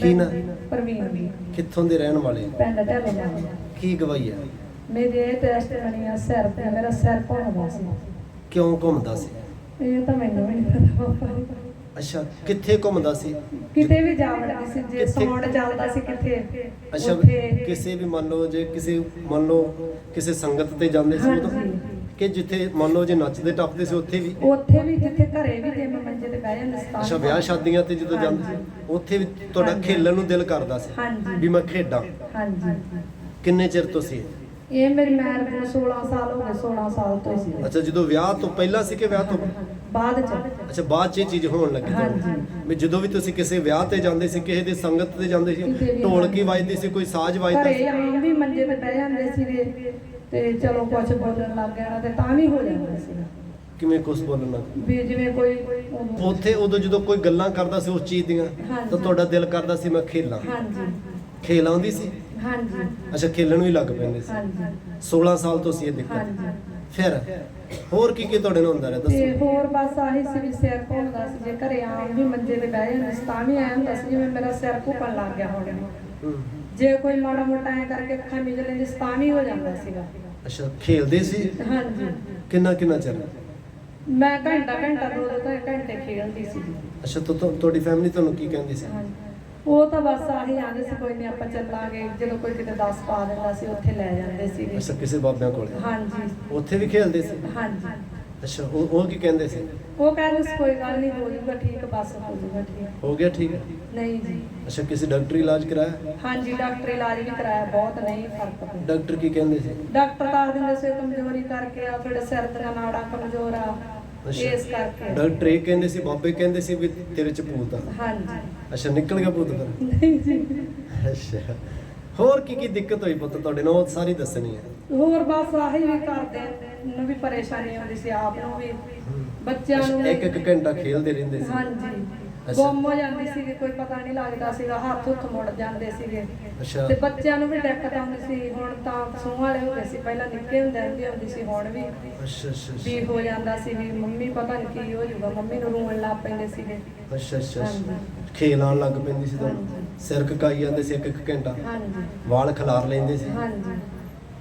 ਕੀ ਨਾ? ਪ੍ਰਵੀਨ ਦੀ ਕਿੱਥੋਂ ਦੇ ਰਹਿਣ ਵਾਲੇ? ਪਿੰਡ ਢੱਲੇ ਜਾਂਦੇ ਕੀ ਗਵਾਈ ਹੈ? ਮੇਰੇ ਇਹ ਟੈਸਟ ਬਣੀ ਆ ਸਿਰ ਤੇ ਮੇਰਾ ਸਿਰ ਭੁੰਦਾ ਸੀ। ਕਿਉਂ ਘੁੰਮਦਾ ਸੀ? ਇਹ ਤਾਂ ਮੈਨੂੰ ਵੀ ਨਹੀਂ ਪਤਾ ਪਾਪਾ ਅੱਛਾ ਕਿੱਥੇ ਘੁੰਮਦਾ ਸੀ? ਕਿਤੇ ਵੀ ਜਾ ਵੜਦੀ ਸੀ ਜੇ ਕਿੱਥੇ? ਸੌਂਡ ਚੱਲਦਾ ਸੀ ਕਿੱਥੇ? ਅੱਛਾ ਉੱਥੇ। ਕਿਸੇ ਵੀ ਮੰਨ ਲਓ ਜੇ ਕਿਸੇ ਮੰਨ ਲਓ ਕਿਸੇ ਸੰਗਤ ਤੇ ਜਾਂਦੇ ਸੀ ਉਦੋਂ ਹਾਂਜੀ। ਕਿ ਜਿੱਥੇ ਮੰਨ ਲਓ ਜੇ ਨੱਚਦੇ ਟੱਪਦੇ ਸੀ ਉੱਥੇ ਵੀ ਉੱਥੇ ਵੀ ਜਿੱਥੇ ਘਰੇ ਵੀ ਜੇ ਮੈਂ ਮੰਜੇ ਤੇ ਬਹਿ ਜਾਂਦੀ ਸੀ ਤਾਂ ਅੱਛਾ ਵਿਆਹ ਸ਼ਾਦੀਆਂ ਤੇ ਜਦੋਂ ਜਾਂਦੇ ਸੀ ਉੱਥੇ ਵੀ ਤੁਹਾਡਾ। ਖੇਲਣ ਨੂੰ ਦਿਲ ਕਰਦਾ ਸੀ? ਹਾਂਜੀ। ਵੀ ਮੈਂ ਖੇਡਾਂ। ਹਾਂਜੀ। ਕਿੰਨੇ ਚਿਰ ਤੋਂ ਸੀ ਇਹ? ਮੇਰੀ ਮੈਰਿਜ ਨੂੰ 16 ਸਾਲ ਹੋ ਗਏ 16 ਸਾਲ ਤੋਂ। ਹੀ ਸੀ ਅੱਛਾ ਜਦੋਂ ਵਿਆਹ ਤੋਂ ਪਹਿਲਾਂ ਸੀ ਕਿ ਵਿਆਹ ਤੋਂ ਬਾਅਦ ਚ। ਅੱਛਾ ਬਾਅਦ ਚ ਇਹ ਚੀਜ਼ ਹੋਣ ਲੱਗੀ ਤੁਹਾਨੂੰ? ਹਾਂਜੀ। ਵੀ ਜਦੋਂ ਵੀ ਤੁਸੀਂ ਕਿਸੇ ਵਿਆਹ ਤੇ ਜਾਂਦੇ ਸੀ ਕਿਸੇ ਦੀ ਸੰਗਤ ਤੇ ਜਾਂਦੇ ਸੀ ਕਿਤੇ ਵੀ ਢੋਲਕੀ ਵੱਜਦੀ ਸੀ ਕੋਈ ਸਾਜ਼ ਵੱਜਦਾ ਘਰੇ ਸੀ? ਆਮ ਵੀ ਮੰਜੇ ਤੇ ਬਹਿ ਜਾਂਦੇ ਸੀਗੇ ਤੇ ਚਲੋ ਕੁਝ ਬੋਲਣ ਲੱਗ ਜਾਣਾ ਤੇ ਤਾਂ ਵੀ ਹੋ ਜਾਂਦਾ ਸੀ। ਕਿਵੇਂ ਕੁਛ ਬੋਲਣਾ ਵੀ ਜਿਵੇਂ ਕੋਈ ਉੱਥੇ ਉਦੋਂ ਜਦੋਂ ਕੋਈ ਗੱਲਾਂ ਕਰਦਾ ਸੀ ਉਸ ਚੀਜ਼ ਦੀਆਂ। ਤਾਂ ਤੁਹਾਡਾ ਦਿਲ ਕਰਦਾ ਸੀ ਮੈਂ ਖੇਲਾਂ। ਹਾਂਜੀ। ਖੇਲ ਆਉਂਦੀ ਸੀ? ਹਾਂਜੀ। ਅੱਛਾ ਖੇਲਣ ਵੀ ਲੱਗ ਪੈਂਦੇ ਸੀ। ਹਾਂਜੀ। 16 ਸਾਲ ਤੋਂ ਸੀ ਇਹ ਦਿੱਕਤ। ਹਾਂਜੀ। ਫਿਰ ਹੋਰ ਕੀ ਕੀ ਤੁਹਾਡੇ ਨਾਲ ਹੁੰਦਾ ਰਿਹਾ? ਤੇ ਦੱਸੋ। ਹੋਰ ਬਸ ਆਹੀ ਸੀ ਵੀ ਸਿਰ ਘੁੰਮਦਾ ਸੀ। ਜੇ ਘਰੇ ਆਮ ਵੀ ਮੰਜੇ ਤੇ ਬਹਿ ਜਾਂਦੇ ਸੀ ਤਾਂ ਵੀ ਆਇਆ ਹੁੰਦਾ ਸੀ ਜਿਵੇਂ ਮੇਰਾ ਸਿਰ ਘੁੰਮਣ ਲੱਗ ਗਿਆ ਹੁਣ ਹੂੰ। ਜੇ ਕੋਈ ਮਾੜਾ ਮੋਟਾ ਐ ਕਰਕੇ ਅੱਖਾਂ ਮੀਚ ਲੈਂਦੀ ਸੀ ਤਾਂ ਵੀ ਹੋ ਜਾਂਦਾ ਸੀਗਾ। ਅੱਛਾ ਖੇਲਦੇ ਸੀ? ਹਾਂਜੀ। ਕਿੰਨਾ ਕਿੰਨਾ ਚਿਰ? ਮੈਂ ਘੰਟਾ ਘੰਟਾ ਦੋ ਦੋ ਘੰ- ਘੰਟੇ ਖੇਡਦੀ ਸੀ। ਅੱਛਾ ਤਾਂ ਤੁਹਾ- ਤੁਹਾਡੀ ਫੈਮਿਲੀ ਤੁਹਾਨੂੰ ਕੀ ਕਹਿੰਦੀ ਸੀ? ਹਾਂਜੀ। ਉਹ ਤਾਂ ਬਸ ਆਹੀ ਆਂਦੇ ਸੀ ਕੋਈ ਨਹੀਂ ਆਪਾਂ ਚੱਲਾਂਗੇ। ਜਦੋਂ ਕੋਈ ਕਿਤੇ 10 ਪਾ ਦਿੰਦਾ ਸੀ ਉੱਥੇ ਲੈ ਜਾਂਦੇ ਸੀਗੇ। ਅੱਛਾ ਕਿਸੇ ਬਾਬਿਆਂ ਕੋਲੇ? ਹਾਂਜੀ। ਉੱਥੇ ਵੀ ਖੇਲਦੇ ਸੀ? ਹਾਂਜੀ। ਅੱਛਾ ਉਹ ਉਹ ਕੀ ਕਹਿੰਦੇ ਸੀ? ਉਹ ਕਹਿੰਦੇ ਸੀ ਕੋਈ ਗੱਲ ਨਹੀਂ ਹੋ ਜਾਊਗਾ ਠੀਕ ਬਸ ਹੋ ਜਾਊਗਾ ਠੀਕ। ਹੋ ਗਿਆ ਠੀਕ? ਨਹੀਂ ਜੀ। ਅੱਛਾ ਕਿਸੇ ਡਾਕਟਰੀ ਇਲਾਜ ਕਰਾਇਆ? ਹਾਂਜੀ ਡਾਕਟਰੀ ਇਲਾਜ ਵੀ ਕਰਾਇਆ ਬਹੁਤ ਨਹੀਂ ਫ਼ਰਕ ਪਿਆ। ਡਾਕਟਰ ਕੀ ਕਹਿੰਦੇ ਸੀ? ਡਾਕਟਰ ਤਾਂ ਦਿੰਦੇ ਸੀ ਕਮਜ਼ੋਰੀ ਕਰਕੇ ਆ ਤੁਹਾਡੇ ਸਿਰ ਦੀਆਂ ਨਾੜਾਂ ਕਮਜ਼ੋਰ ਆ ਅੱਛਾ। ਇਸ ਕਰਕੇ। ਡਾਕਟਰ ਇਹ ਕਹਿੰਦੇ ਸੀ ਬਾਬੇ ਕਹਿੰਦੇ ਸੀ ਵੀ ਤੇਰੇ ਚ ਭੂਤ ਆ। ਹਾਂਜੀ। ਅੱਛਾ ਨਿਕਲ ਗਿਆ ਭੂਤ ਫਿਰ? ਨਹੀਂ ਜੀ। ਅੱਛਾ। ਹੋਰ ਕੀ ਕੀ ਦਿੱਕਤ ਹੋਈ ਪੁੱਤ ਤੁਹਾਡੇ ਨਾਲ ਉਹ ਸਾਰੀ ਦੱਸਣੀ ਹੈ ਹੋਰ ਬਸ ਆਹੀ ਵੀ ਕਰਦੇ ਨੂੰ ਵੀ ਪਰੇਸ਼ਾਨੀ ਆਉਂਦੀ ਸੀ ਆਪ ਨੂੰ ਵੀ ਬੱਚਿਆਂ ਨੂੰ ਵੀ। ਇੱਕ ਇੱਕ ਘੰਟਾ ਖੇਲਦੇ ਰਹਿੰਦੇ ਸੀ ਹਾਂਜੀ। ਗੁੰਮ ਹੋ ਜਾਂਦੀ ਸੀ ਕੋਈ ਪਤਾ ਨਹੀਂ ਲੱਗਦਾ ਸੀਗਾ ਹੱਥ ਹੁੱਥ ਮੁੜ ਜਾਂਦੇ ਸੀਗੇ। ਅੱਛਾ। ਤੇ ਬੱਚਿਆਂ ਨੂੰ ਵੀ ਦਿੱਕਤ ਆਉਂਦੀ ਸੀ ਹੁਣ ਤਾਂ ਸੂਹ ਵਾਲੇ ਹੋ ਗਏ ਸੀ ਪਹਿਲਾਂ ਨਿੱਕੇ ਹੁੰਦੇ ਹੁੰਦੀ ਹੁੰਦੀ ਸੀ ਹੁਣ ਵੀ ਅੱਛਾ ਅੱਛਾ ਅੱਛਾ। ਵੀ ਹੋ ਜਾਂਦਾ ਸੀ ਵੀ ਮੰਮੀ ਪਤਾ ਨਹੀਂ ਕੀ ਹੋ ਜਾਊਗਾ ਮੰਮੀ ਨੂੰ ਰੋਣ ਲੱਗ ਪੈਂਦੇ ਸੀਗੇ। ਅੱਛਾ ਅੱਛਾ। ਖੇਲ ਆਉਣ ਲੱਗ ਪੈਂਦੀ ਸੀ ਤੁਹਾਨੂੰ। ਸਿਰ ਕਕਾਈ ਜਾਂਦੇ ਸੀ ਇੱਕ ਇੱਕ ਘੰਟਾ। ਹਾਂਜੀ। ਵਾਲ ਖਿਲਾਰ ਲੈਂਦੇ ਸੀ। ਹਾਂਜੀ।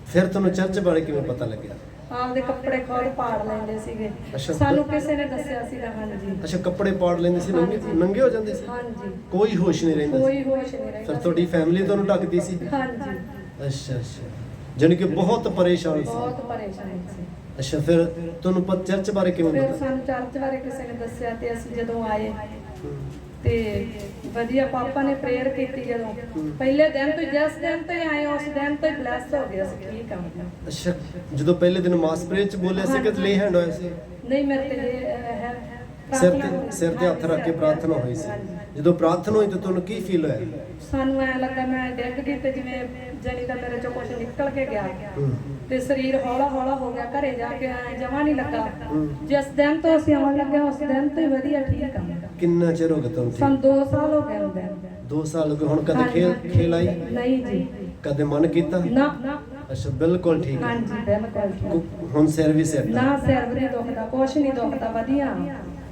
ਫਿਰ ਤੁਹਾਨੂੰ ਚਰਚ ਬਾਰੇ ਕਿਵੇਂ ਪਤਾ ਲੱਗਿਆ? ਆਪਦੇ ਕੱਪੜੇ ਖੁਦ ਪਾੜ ਲੈਂਦੇ ਸੀਗੇ। ਅੱਛਾ। ਸਾਨੂੰ ਕਿਸੇ ਨੇ ਦੱਸਿਆ ਸੀਗਾ ਹਾਂਜੀ। ਅੱਛਾ ਕੱਪੜੇ ਪਾੜ ਲੈਂਦੇ ਸੀ ਨੰਗੇ। ਨੰਗੇ ਹੋ ਜਾਂਦੇ ਸੀ? ਹਾਂਜੀ। ਕੋਈ ਹੋਸ਼ ਨਹੀਂ ਰਹਿੰਦਾ ਸੀ? ਕੋਈ ਹੋਸ਼ ਨਹੀਂ ਫਿਰ ਰਹਿੰਦਾ ਤੁਹਾਡੀ ਫੈਮਿਲੀ ਤੁਹਾਨੂੰ ਢੱਕਦੀ ਸੀ? ਹਾਂਜੀ। ਅੱਛਾ ਅੱਛਾ। ਜਾਣੀ ਕਿ ਬਹੁਤ ਪਰੇਸ਼ਾਨ ਸੀ। ਬਹੁਤ ਪਰੇਸ਼ਾਨ ਸੀ। ਅੱਛਾ ਫਿਰ ਤੁਹਾਨੂੰ ਪਤ ਚਰਚ ਬਾਰੇ ਕਿਵੇਂ ਫਿਰ ਪਤਾ? ਸਾਨੂੰ ਚਰਚ ਬਾਰੇ ਕਿਸੇ ਨੇ ਦੱਸਿਆ ਤੇ ਅਸੀਂ ਜਦੋਂ ਆਏ। ਤੇ ਵਧੀਆ ਪਾਪਾ ਨੇ ਪ੍ਰੇਅਰ ਕੀਤੀ ਜਦੋਂ। ਪਹਿਲੇ ਦਿਨ ਤੋਂ ਜਿਸ ਦਿਨ ਤੋਂ ਆਏ ਉਸ ਦਿਨ ਤੋਂ ਬਲੈਸ ਹੋ ਗਿਆ ਸੀ ਠੀਕ ਆ ਅੱਛਾ ਜਦੋਂ ਪਹਿਲੇ ਦਿਨ ਮਾਸ ਪ੍ਰੇਅਰ ਚ ਬੋਲਿਆ ਸੀ ਕਿ ਲੇ ਹੈਂਡ ਹੋਇਆ ਸੀ? ਨਹੀਂ ਮੇਰੇ ਤੇ ਹੈ ਸਿਰ ਤੇ। ਸਿਰ ਤੇ ਹੱਥ ਰੱਖ ਕੇ ਪ੍ਰਾਰਥਨਾ ਹੋਈ ਸੀ। ਜਦੋਂ ਪ੍ਰਾਰਥਨਾ ਹੋਈ ਤਾਂ ਤੁਹਾਨੂੰ ਕੀ ਫੀਲ ਹੋਇਆ? ਸਾਨੂੰ ਐ ਲੱਗਾ ਮੈਂ ਡਿੱਗ ਗਈ ਤੇ ਜਿਵੇਂ ਜਣੀ ਦਾ ਮੇਰੇ ਚੋਂ ਕੁਝ ਨਿਕਲ ਕੇ ਗਿਆ। ਤੇ ਸਰੀਰ ਹੌਲਾ ਹੌਲਾ ਹੋ ਗਿਆ ਘਰੇ ਜਾ ਕੇ ਐ ਜਮਾ ਨਹੀਂ ਲੱਗਾ। ਜਿਸ ਦਿਨ ਤੋਂ ਅਸੀਂ ਆਉਣ ਲੱਗੇ ਉਸ ਦਿਨ ਤੋਂ ਹੀ ਵਧੀਆ ਠੀਕ ਆ। ਕਿੰਨਾ ਚਿਰ ਹੋ ਗਿਆ ਤੁਹਾਨੂੰ? ਸਾਨੂੰ 2 ਸਾਲ ਹੋ ਗਏ ਹੁੰਦੇ। ਦੋ ਸਾਲ ਹੋ ਗਏ ਹੁਣ ਕਦੇ ਖੇਲ ਖੇਲ ਆਈ? ਨਹੀਂ ਜੀ। ਕਦੇ ਮਨ ਕੀਤਾ? ਨਾ। ਅੱਛਾ ਬਿਲਕੁਲ ਠੀਕ ਹੈ ਹਾਂਜੀ ਬਿਲਕੁਲ ਹੁਣ ਸਿਰ ਵੀ ਸਿਰ ਨਾ ਸਿਰ ਵੀ ਦੁਖਦਾ ਕੁਛ ਨਹੀਂ ਦੁਖਦਾ ਵਧੀਆ।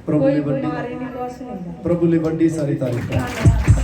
ਪ੍ਰਭੂ ਦੀ ਵੱਡੀ- ਪ੍ਰਭੂ ਲਈ ਵੱਡੀ ਸਾਰੀ ਤਾਰੀਫ